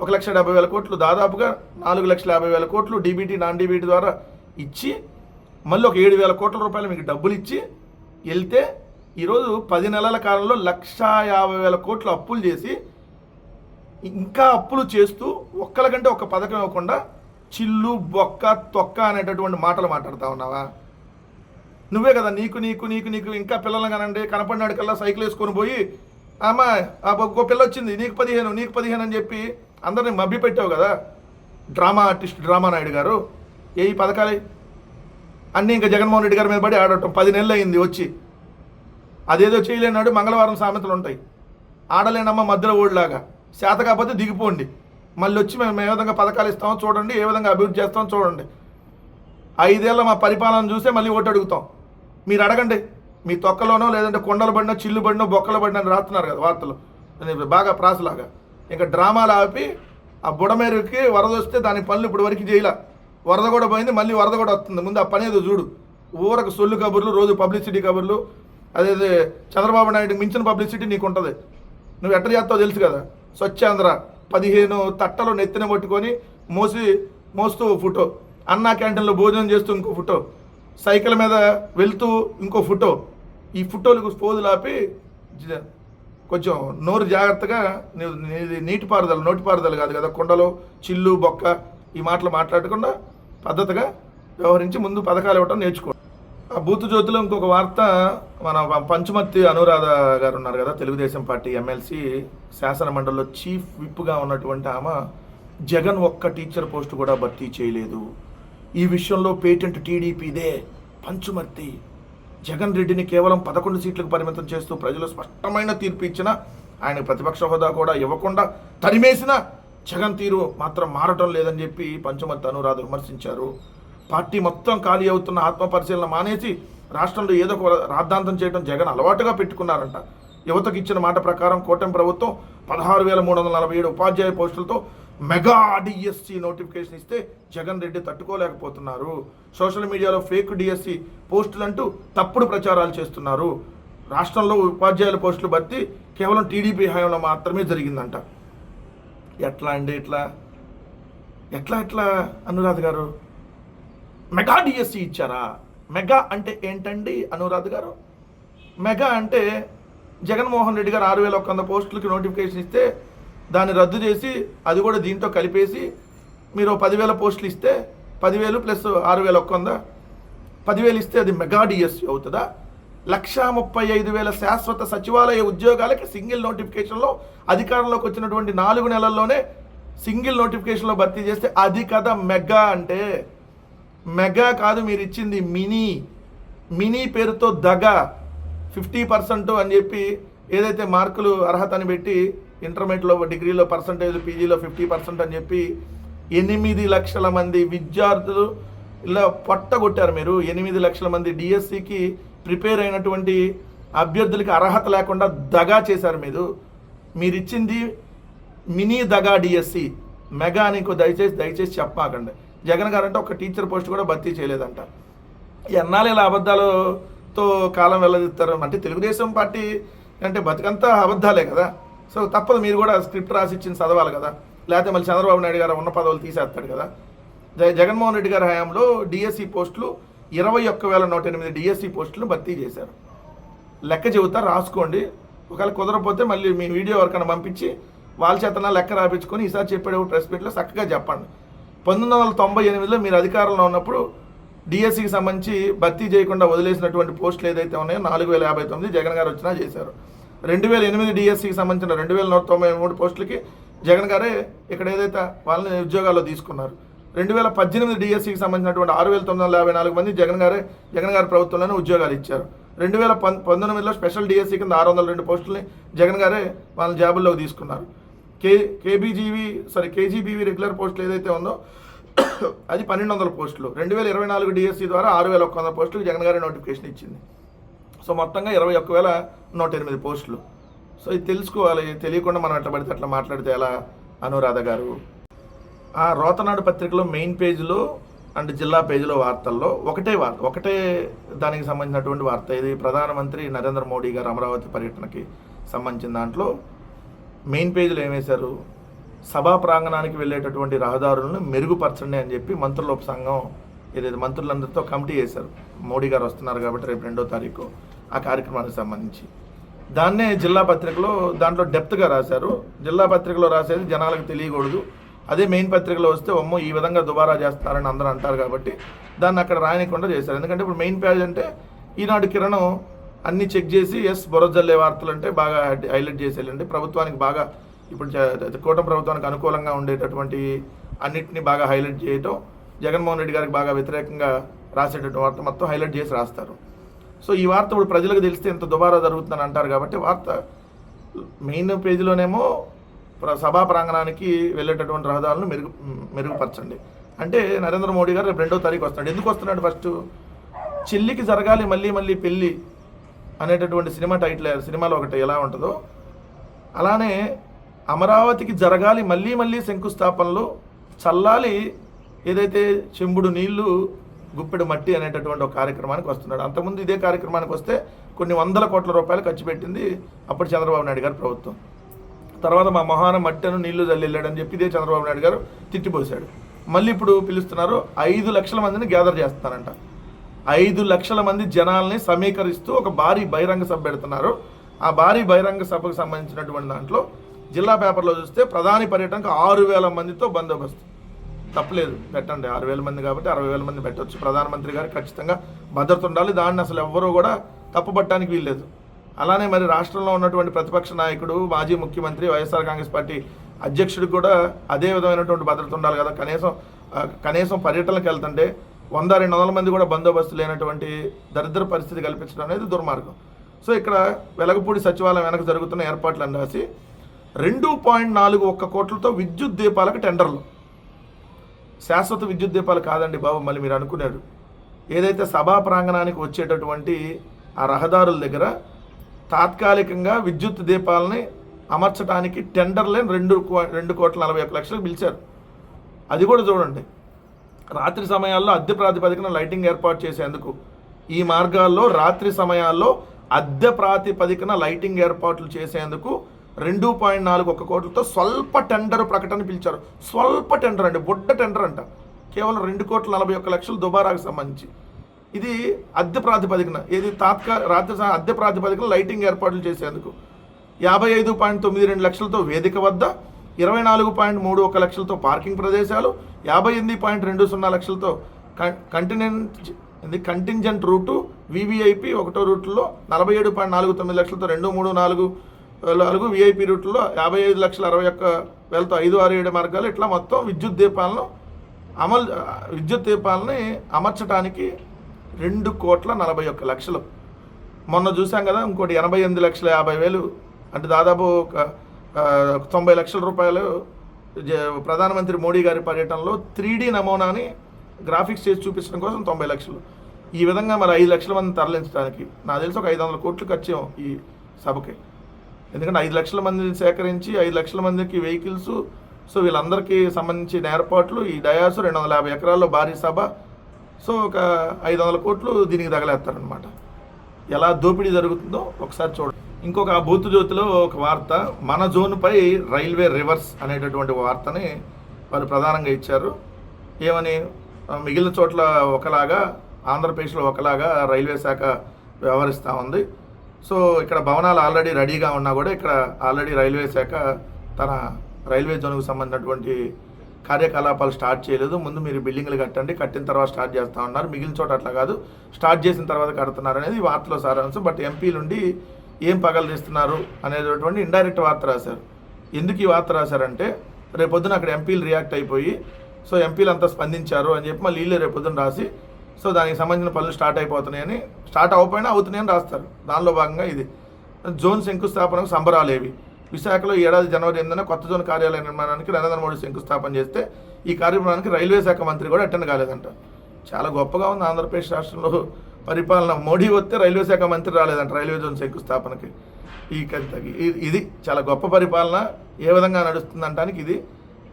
ఒక లక్ష డెబ్బై వేల కోట్లు దాదాపుగా నాలుగు లక్షల యాభై వేల కోట్లు డీబీటీ నాన్ డీబీటీ ద్వారా ఇచ్చి మళ్ళీ ఒక ఏడు వేల కోట్ల రూపాయలు మీకు డబ్బులు ఇచ్చి వెళ్తే ఈరోజు పది నెలల కాలంలో లక్ష యాభై వేల కోట్లు అప్పులు చేసి ఇంకా అప్పులు చేస్తూ ఒక్కలకంటే ఒక పథకం ఇవ్వకుండా చిల్లు బొక్క తొక్క అనేటటువంటి మాటలు మాట్లాడుతా ఉన్నావా? నువ్వే కదా నీకు నీకు నీకు నీకు ఇంకా పిల్లలు కానండి కనపడినాడు కల్లా సైకిల్ వేసుకొని పోయి అమ్మా ఒక పిల్ల వచ్చింది నీకు పదిహేను నీకు పదిహేను అని చెప్పి అందరిని మభ్య పెట్టావు కదా. డ్రామా ఆర్టిస్ట్ డ్రామా నాయుడు గారు ఏ ఈ పథకాలే? అన్నీ ఇంకా జగన్మోహన్ రెడ్డి గారి మీద పడి ఆడటం. పది నెలలు అయింది వచ్చి. అదేదో చేయలేనాడు మంగళవారం సామెతలు ఉంటాయి. ఆడలేనమ్మ మధ్యలో ఓడిలాగా. శాత కాకపోతే దిగిపోండి. మళ్ళీ వచ్చి మేము ఏ విధంగా పథకాలు ఇస్తామో చూడండి ఏ విధంగా అభివృద్ధి చేస్తామో చూడండి. ఐదేళ్ళ మా పరిపాలన చూస్తే మళ్ళీ ఓటు అడుగుతాం. మీరు అడగండి మీ తొక్కలోనో లేదంటే కొండలు పడినో చిల్లు పడినో బొక్కలు పడినో రాస్తున్నారు కదా వార్తలు. బాగా ప్రాసలాగా. ఇంకా డ్రామాలు ఆపి ఆ బుడమేరుకి వరద వస్తే దాని పనులు ఇప్పుడు వరకు చేయలే. వరద కూడా పోయింది మళ్ళీ వరద కూడా వస్తుంది. ముందు ఆ పని ఏదో చూడు. ఊరకు సొల్లు కబుర్లు రోజు పబ్లిసిటీ కబుర్లు. అదే చంద్రబాబు నాయుడు మించిన పబ్లిసిటీ నీకు ఉంటుంది నువ్వు ఎట్ట చేస్తావు తెలుసు కదా. స్వచ్ఛాంధ్ర పదిహేను తట్టలు నెత్తిన పట్టుకొని మోసి మోస్తూ ఫోటో. అన్నా క్యాంటీన్లో భోజనం చేస్తూ ఇంకో ఫోటో. సైకిల్ మీద వెళ్తూ ఇంకో ఫోటో. ఈ ఫోటోలకు పోజులు ఆపి కొంచెం నోరు జాగ్రత్తగా నీటిపారుదల నోటిపారుదల కాదు కదా కొండలో చిల్లు బొక్క ఈ మాటలు మాట్లాడకుండా పద్ధతిగా వ్యవహరించి ముందు పథకాలు ఇవ్వటం నేర్చుకో ఆ బూతు జ్యోతిలో ఇంకొక వార్త మన పంచమర్తి అనురాధ గారు ఉన్నారు కదా తెలుగుదేశం పార్టీ ఎమ్మెల్సీ శాసన మండలిలో చీఫ్ విప్గా ఉన్నటువంటి ఆమె జగన్ ఒక్క టీచర్ పోస్ట్ కూడా భర్తీ చేయలేదు. ఈ విషయంలో పేటెంట్ టీడీపీదే పంచుమర్తి. జగన్ రెడ్డిని కేవలం పదకొండు సీట్లకు పరిమితం చేస్తూ ప్రజలు స్పష్టమైన తీర్పు ఇచ్చిన ఆయన ప్రతిపక్ష హోదా కూడా ఇవ్వకుండా తరిమేసిన జగన్ తీరు మాత్రం మారటం లేదని చెప్పి పంచమర్తి అనురాధ విమర్శించారు. పార్టీ మొత్తం ఖాళీ అవుతున్న ఆత్మపరిశీలన మానేసి రాష్ట్రంలో ఏదో ఒక రాద్ధాంతం చేయడం జగన్ అలవాటుగా పెట్టుకున్నారంట. యువతకు ఇచ్చిన మాట ప్రకారం కూటమి ప్రభుత్వం పదహారు వేల మూడు వందల నలభై ఏడు ఉపాధ్యాయ పోస్టులతో మెగా డిఎస్సి నోటిఫికేషన్ ఇస్తే జగన్ రెడ్డి తట్టుకోలేకపోతున్నారు. సోషల్ మీడియాలో ఫేక్ డిఎస్సి పోస్టులు అంటూ తప్పుడు ప్రచారాలు చేస్తున్నారు. రాష్ట్రంలో ఉపాధ్యాయుల పోస్టులు భర్తీ కేవలం టీడీపీ హయాంలో మాత్రమే జరిగిందంట. ఎట్లా అండి ఇట్లా? ఎట్లా ఎట్లా అనురాధ్ గారు? మెగా డిఎస్సి ఇచ్చారా? మెగా అంటే ఏంటండి అనురాధ్ గారు? మెగా అంటే జగన్మోహన్ రెడ్డి గారు ఆరు వేల ఒక్క వంద పోస్టులకి నోటిఫికేషన్ ఇస్తే దాన్ని రద్దు చేసి అది కూడా దీంతో కలిపేసి మీరు పదివేల పోస్టులు ఇస్తే పదివేలు ప్లస్ ఆరు వేల ఒక్క వంద. పదివేలు ఇస్తే అది మెగా డిఎస్సి అవుతుందా? లక్షా ముప్పై ఐదు వేల శాశ్వత సచివాలయ ఉద్యోగాలకి సింగిల్ నోటిఫికేషన్లో అధికారంలోకి వచ్చినటువంటి నాలుగు నెలల్లోనే సింగిల్ నోటిఫికేషన్లో భర్తీ చేస్తే అది కదా మెగా అంటే. మెగా కాదు మీరు ఇచ్చింది మినీ. మినీ పేరుతో దగ. ఫిఫ్టీ పర్సెంట్ అని చెప్పి ఏదైతే మార్కులు అర్హతని పెట్టి ఇంటర్మీడియట్లో డిగ్రీలో పర్సంటేజ్ పీజీలో ఫిఫ్టీ పర్సెంట్ అని చెప్పి ఎనిమిది లక్షల మంది విద్యార్థులు ఇలా పట్టగొట్టారు మీరు. ఎనిమిది లక్షల మంది డిఎస్సికి ప్రిపేర్ అయినటువంటి అభ్యర్థులకి అర్హత లేకుండా దగా చేశారు మీరు. మీరు ఇచ్చింది మినీ దగా డిఎస్సి. మెగా అని దయచేసి దయచేసి చెప్పమాకండి జగన్ గారు అంటే ఒక టీచర్ పోస్ట్ కూడా భర్తీ చేయలేదంట. ఎన్నాళ్ళు ఇలా అబద్ధాలతో కాలం వెళ్ళదిస్తారు? అంటే తెలుగుదేశం పార్టీ అంటే బతుకంతా అబద్ధాలే కదా. సో తప్పదు మీరు కూడా స్క్రిప్ట్ రాసి ఇచ్చింది చదవాలి కదా. లేకపోతే మళ్ళీ చంద్రబాబు నాయుడు గారు ఉన్న పదవులు తీసేస్తాడు కదా. జ- జగన్మోహన్ రెడ్డి గారి హయాంలో డిఎస్సి పోస్టులు ఇరవై ఒక్క వేల నూట ఎనిమిది డిఎస్సి పోస్టులు భర్తీ చేశారు. లెక్క చెబుతా రాసుకోండి. ఒకవేళ కుదరకపోతే మళ్ళీ మీ వీడియో ఎవరికైనా పంపించి వాళ్ళ చేతన లెక్క రాపించుకొని ఈసారి చెప్పేటప్పుడు ప్రెస్ మీట్లో చక్కగా చెప్పండి. పంతొమ్మిది వందల తొంభై ఎనిమిదిలో మీరు అధికారంలో ఉన్నప్పుడు డిఎస్సికి సంబంధించి భర్తీ చేయకుండా వదిలేసినటువంటి పోస్టులు ఏదైతే ఉన్నాయో నాలుగు వేల యాభై తొమ్మిది జగన్ గారు వచ్చినా చేశారు. రెండు వేల ఎనిమిది డిఎస్సికి సంబంధించిన రెండు వేల నూట తొంభై మూడు పోస్టులకి జగన్ గారే ఇక్కడ ఏదైతే వాళ్ళని ఉద్యోగాల్లో తీసుకున్నారు. రెండు వేల పద్దెనిమిది డిఎస్సికి సంబంధించినటువంటి ఆరు వేల తొమ్మిది వందల యాభై నాలుగు మంది జగన్ గారే జగన్ గారి ప్రభుత్వంలోనే ఉద్యోగాలు ఇచ్చారు. రెండు వేల పం పంతొమ్మిదిలో స్పెషల్ డిఎస్సి కింద ఆరు వందల రెండు పోస్టుల్ని జగన్ గారే వాళ్ళ జాబుల్లోకి తీసుకున్నారు. K KBGV sorry KGBV regular పోస్టులు ఏదైతే ఉందో అది పన్నెండు వందల పోస్టులు. రెండు వేల ఇరవై నాలుగు డిఎస్సి ద్వారా ఆరు వేల ఒక్క వందల పోస్టులు జగన్ గారి నోటిఫికేషన్ ఇచ్చింది. సో మొత్తంగా ఇరవై ఒక్క వేల నూట ఎనిమిది పోస్టులు. సో ఇది తెలుసుకోవాలి తెలియకుండా మనం ఎట్లా పడితే అట్లా మాట్లాడితే ఎలా? అనురాధ గారు. ఆ రోతనాడు పత్రికలో మెయిన్ పేజీలో అండ్ జిల్లా పేజీలో వార్తల్లో ఒకటే వార్త ఒకటే దానికి సంబంధించినటువంటి వార్త. ఇది ప్రధానమంత్రి నరేంద్ర మోడీ గారు అమరావతి పర్యటనకి సంబంధించిన దాంట్లో మెయిన్ పేజీలో ఏమేశారు సభా ప్రాంగణానికి వెళ్ళేటటువంటి రహదారులను మెరుగుపరచండి అని చెప్పి మంత్రుల సంఘం ఏదైతే మంత్రులందరితో కమిటీ చేశారు మోడీ గారు వస్తున్నారు కాబట్టి రేపు రెండో తారీఖు. ఆ కార్యక్రమానికి సంబంధించి. దాన్నే జిల్లా పత్రికలో దాంట్లో డెప్త్గా రాశారు. జిల్లా పత్రికలో రాసేది జనాలకు తెలియకూడదు. అదే మెయిన్ పత్రికలో వస్తే అమ్మో ఈ విధంగా దుబారా చేస్తారని అందరూ అంటారు కాబట్టి దాన్ని అక్కడ రాయనికుండా చేశారు. ఎందుకంటే ఇప్పుడు మెయిన్ పేజ్ అంటే ఈనాడు కిరణం అన్ని చెక్ చేసి ఎస్ బొరజల్లే వార్తలు అంటే బాగా హైలైట్ చేసేయాలండి ప్రభుత్వానికి బాగా ఇప్పుడు కూటమి ప్రభుత్వానికి అనుకూలంగా ఉండేటటువంటి అన్నిటిని బాగా హైలైట్ చేయటం జగన్మోహన్ రెడ్డి గారికి బాగా వ్యతిరేకంగా రాసేటటువంటి వార్త మొత్తం హైలైట్ చేసి రాస్తారు. సో ఈ వార్త ఇప్పుడు ప్రజలకు తెలిస్తే ఎంత దుబారా జరుగుతుందని అంటారు కాబట్టి వార్త మెయిన్ పేజీలోనేమో ప్ర- సభా ప్రాంగణానికి వెళ్ళేటటువంటి రహదారులను మెరుగు మెరుగుపరచండి. అంటే నరేంద్ర మోడీ గారు రేపు రెండో తారీఖు వస్తున్నాడు. ఎందుకు వస్తున్నాడు ఫస్ట్? చెల్లికి జరగాలి మళ్ళీ మళ్ళీ పెళ్ళి అనేటటువంటి సినిమా టైటిల్ సినిమాలో ఒకటి ఎలా ఉంటుందో అలానే అమరావతికి జరగాలి మళ్ళీ మళ్ళీ శంకుస్థాపనలు చల్లాలి ఏదైతే చెంబుడు నీళ్ళు గుప్పెడు మట్టి అనేటటువంటి ఒక కార్యక్రమానికి వస్తున్నాడు. అంతకుముందు ఇదే కార్యక్రమానికి వస్తే కొన్ని వందల కోట్ల రూపాయలు ఖర్చు పెట్టింది అప్పుడు చంద్రబాబు నాయుడు గారు ప్రభుత్వం. తర్వాత మా మొహాన మట్టను నీళ్ళు జల్లి వెళ్ళాడని చెప్పి ఇదే చంద్రబాబు నాయుడు గారు తిట్టిపోశాడు. మళ్ళీ ఇప్పుడు పిలుస్తున్నారు ఐదు లక్షల మందిని గ్యాదర్ చేస్తారంట ఐదు లక్షల మంది జనాల్ని సమీకరిస్తూ ఒక భారీ బహిరంగ సభ పెడుతున్నారు. ఆ భారీ బహిరంగ సభకు సంబంధించినటువంటి దాంట్లో జిల్లా పేపర్లో చూస్తే ప్రధాని పర్యటనకు ఆరు వేల మందితో బందోబస్తు. తప్పలేదు పెట్టండి. ఆరు వేల మంది కాబట్టి అరవై వేల మంది పెట్టవచ్చు ప్రధానమంత్రి గారు ఖచ్చితంగా భద్రత ఉండాలి. దాన్ని అసలు ఎవ్వరూ కూడా తప్పుపట్టడానికి వీల్లేదు. అలానే మరి రాష్ట్రంలో ఉన్నటువంటి ప్రతిపక్ష నాయకుడు మాజీ ముఖ్యమంత్రి వైఎస్ఆర్ కాంగ్రెస్ పార్టీ అధ్యక్షుడికి కూడా అదే విధమైనటువంటి భద్రత ఉండాలి కదా. కనీసం కనీసం పర్యటనకు వెళ్తుంటే వంద రెండు వందల మంది కూడా బందోబస్తు లేనటువంటి దరిద్ర పరిస్థితి కల్పించడం అనేది దుర్మార్గం. సో ఇక్కడ వెలగపూడి సచివాలయం వెనక జరుగుతున్న ఏర్పాట్లు అని రాసి రెండు పాయింట్ నాలుగు ఒక్క కోట్లతో విద్యుత్ దీపాలకు టెండర్లు. శాశ్వత విద్యుత్ దీపాలు కాదండి బాబు మళ్ళీ మీరు అనుకున్నారు. ఏదైతే సభా ప్రాంగణానికి వచ్చేటటువంటి ఆ రహదారుల దగ్గర తాత్కాలికంగా విద్యుత్ దీపాలని అమర్చడానికి టెండర్లే రెండు రెండు కోట్ల నలభై ఒక్క లక్షలు పిలిచారు. అది కూడా చూడండి. రాత్రి సమయాల్లో అద్దె ప్రాతిపదికన లైటింగ్ ఏర్పాటు చేసేందుకు ఈ మార్గాల్లో రాత్రి సమయాల్లో అద్దె ప్రాతిపదికన లైటింగ్ ఏర్పాట్లు చేసేందుకు రెండు పాయింట్ నాలుగు ఒక్క కోట్లతో స్వల్ప టెండర్ ప్రకటన పిలిచారు. స్వల్ప టెండర్ అండి బుడ్డ టెండర్ అంట. కేవలం రెండు కోట్ల నలభై ఒక్క లక్షలు దుబారాకు సంబంధించి. ఇది అద్దె ప్రాతిపదికన ఇది తాత్కాల రాత్రి అద్దె ప్రాతిపదికన లైటింగ్ ఏర్పాట్లు చేసేందుకు. యాభై ఐదు పాయింట్ తొమ్మిది రెండు లక్షలతో వేదిక వద్ద ఇరవై నాలుగు పాయింట్ మూడు ఒక లక్షలతో పార్కింగ్ ప్రదేశాలు యాభై ఎనిమిది పాయింట్ రెండు సున్నా లక్షలతో కంటినెంట్ కంటింజెంట్ రూటు వివిఐపి ఒకటో రూట్లో నలభై ఏడు పాయింట్ నాలుగు తొమ్మిది లక్షలతో రెండు మూడు నాలుగు నాలుగు విఐపి రూట్లో యాభై ఐదు లక్షల అరవై ఒక్క వేలతో ఐదు ఆరు ఏడు మార్గాలు ఇట్లా మొత్తం విద్యుత్ దీపాలను అమలు విద్యుత్ దీపాలని అమర్చడానికి రెండు కోట్ల నలభై ఒక్క లక్షలు. మొన్న చూసాం కదా ఇంకోటి ఎనభై ఎనిమిది లక్షల యాభై వేలు అంటే దాదాపు ఒక తొంభై లక్షల రూపాయలు జ- ప్రధానమంత్రి మోడీ గారి పర్యటనలో త్రీ డీ నమూనాని గ్రాఫిక్స్ చేసి చూపించడం కోసం తొంభై లక్షలు. ఈ విధంగా మరి ఐదు లక్షల మంది తరలించడానికి నాకు తెలిసి ఒక ఐదు వందల కోట్లు ఖర్చు ఈ సభకి. ఎందుకంటే ఐదు లక్షల మందిని సేకరించి ఐదు లక్షల మందికి వెహికల్స్ సో వీళ్ళందరికీ సంబంధించిన ఏర్పాట్లు. ఈ డయాసు రెండు వందల యాభై ఎకరాల్లో భారీ సభ. సో ఒక ఐదు వందల కోట్లు దీనికి తగలేస్తారనమాట ఎలా దోపిడీ జరుగుతుందో ఒకసారి చూడండి. ఇంకొక బూతు జ్యోతిలో ఒక వార్త మన జోన్పై రైల్వే రివర్స్ అనేటటువంటి వార్తని వారు ప్రధానంగా ఇచ్చారు. ఏమని? మిగిలిన చోట్ల ఒకలాగా ఆంధ్రప్రదేశ్లో ఒకలాగా రైల్వే శాఖ వ్యవహరిస్తూ ఉంది. సో ఇక్కడ భవనాలు ఆల్రెడీ రెడీగా ఉన్నా కూడా ఇక్కడ ఆల్రెడీ రైల్వే శాఖ తన రైల్వే జోన్కు సంబంధించినటువంటి కార్యకలాపాలు స్టార్ట్ చేయలేదు. ముందు మీరు బిల్డింగ్లు కట్టండి కట్టిన తర్వాత స్టార్ట్ చేస్తూ ఉన్నారు. మిగిలిన చోట అట్లా కాదు. స్టార్ట్ చేసిన తర్వాత కడుతున్నారు అనేది వార్తలో సారాంశం. బట్ ఎంపీలు నుండి ఏం పగలు తీస్తున్నారు అనేటటువంటి ఇండైరెక్ట్ వార్త రాశారు. ఎందుకు ఈ వార్త రాశారంటే రేపొద్దున అక్కడ ఎంపీలు రియాక్ట్ అయిపోయి సో ఎంపీలు అంతా స్పందించారు అని చెప్పి మళ్ళీ వీళ్ళు రేపొద్దున రాసి సో దానికి సంబంధించిన పనులు స్టార్ట్ అయిపోతున్నాయని స్టార్ట్ అవ్వకపోయినా అవుతున్నాయని రాస్తారు. దానిలో భాగంగా ఇది. జోన్ శంకుస్థాపనకు సంబరాలు ఏవి? విశాఖలో ఏడాది జనవరి ఎనిమిదిన కొత్త జోన్ కార్యాలయ నిర్మాణానికి నరేంద్ర మోడీ శంకుస్థాపన చేస్తే ఈ కార్యక్రమానికి రైల్వే శాఖ మంత్రి కూడా అటెండ్ కాలేదంట. చాలా గొప్పగా ఉంది ఆంధ్రప్రదేశ్ రాష్ట్రంలో పరిపాలన. మోడీ వస్తే రైల్వే శాఖ మంత్రి రాలేదంట రైల్వే జోన్ శంకుస్థాపనకి. ఈ కథ- ఇది చాలా గొప్ప పరిపాలన. ఏ విధంగా నడుస్తుంది అంటానికి ఇది.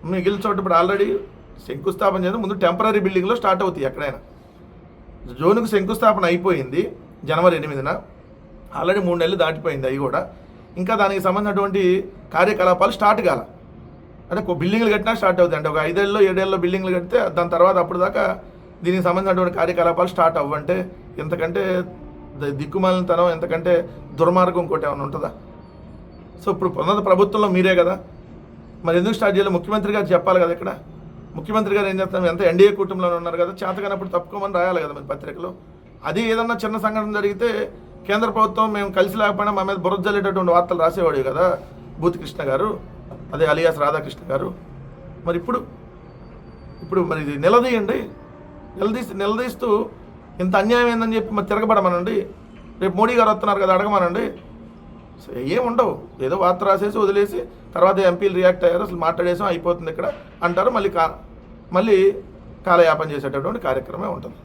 మిగిలిన చోట ఇప్పుడు ఆల్రెడీ శంకుస్థాపన చేస్తే ముందు టెంపరీ బిల్డింగ్లో స్టార్ట్ అవుతాయి ఎక్కడైనా. జోన్కు శంకుస్థాపన అయిపోయింది జనవరి ఎనిమిదిన. ఆల్రెడీ మూడు నెలలు దాటిపోయింది అవి కూడా. ఇంకా దానికి సంబంధించినటువంటి కార్యకలాపాలు స్టార్ట్ కాల. అంటే ఒక బిల్డింగ్లు కట్టినా స్టార్ట్ అవుతాయి. అంటే ఒక ఐదేళ్ళలో ఏడేళ్ళలో బిల్డింగ్లు కడితే దాని తర్వాత అప్పుడు దాకా దీనికి సంబంధించినటువంటి కార్యకలాపాలు స్టార్ట్ అవ్వంటే ఎంతకంటే దిక్కుమాలినతనం ఎంతకంటే దుర్మార్గం ఇంకోటి ఏమైనా ఉంటుందా? సో ఇప్పుడు ఉన్నత ప్రభుత్వంలో మీరే కదా. మరి ఎందుకు స్టార్ట్ చేయాలి ముఖ్యమంత్రి గారు చెప్పాలి కదా ఇక్కడ. ముఖ్యమంత్రి గారు ఏం చేస్తాం ఎంత ఎన్డీఏ కూటమిలో ఉన్నారు కదా చేతకానప్పుడు తప్పుకోమని రాయాలి కదా మరి పత్రికలో. అది ఏదన్నా చిన్న సంఘటన జరిగితే కేంద్ర ప్రభుత్వం మేము కలిసి లేకపోయినా మా మీద బురద జల్లేటటువంటి వార్తలు రాసేవాడు కదా బూత్కృష్ణ గారు అదే అలియాస్ రాధాకృష్ణ గారు. మరి ఇప్పుడు ఇప్పుడు మరి ఇది నిలదీయండి. నిలదీసి నిలదీస్తూ ఇంత అన్యాయం ఏందని చెప్పి మరి తిరగబడమనండి. రేపు మోడీ గారు వస్తున్నారు కదా అడగమనండి. ఏం ఉండవు. ఏదో వార్త రాసేసి వదిలేసి తర్వాత ఎంపీలు రియాక్ట్ అయ్యారు అసలు మాట్లాడేసాం అయిపోతుంది ఇక్కడ అంటారు మళ్ళీ కా మళ్ళీ కాలయాపన చేసేటటువంటి కార్యక్రమే ఉంటుంది.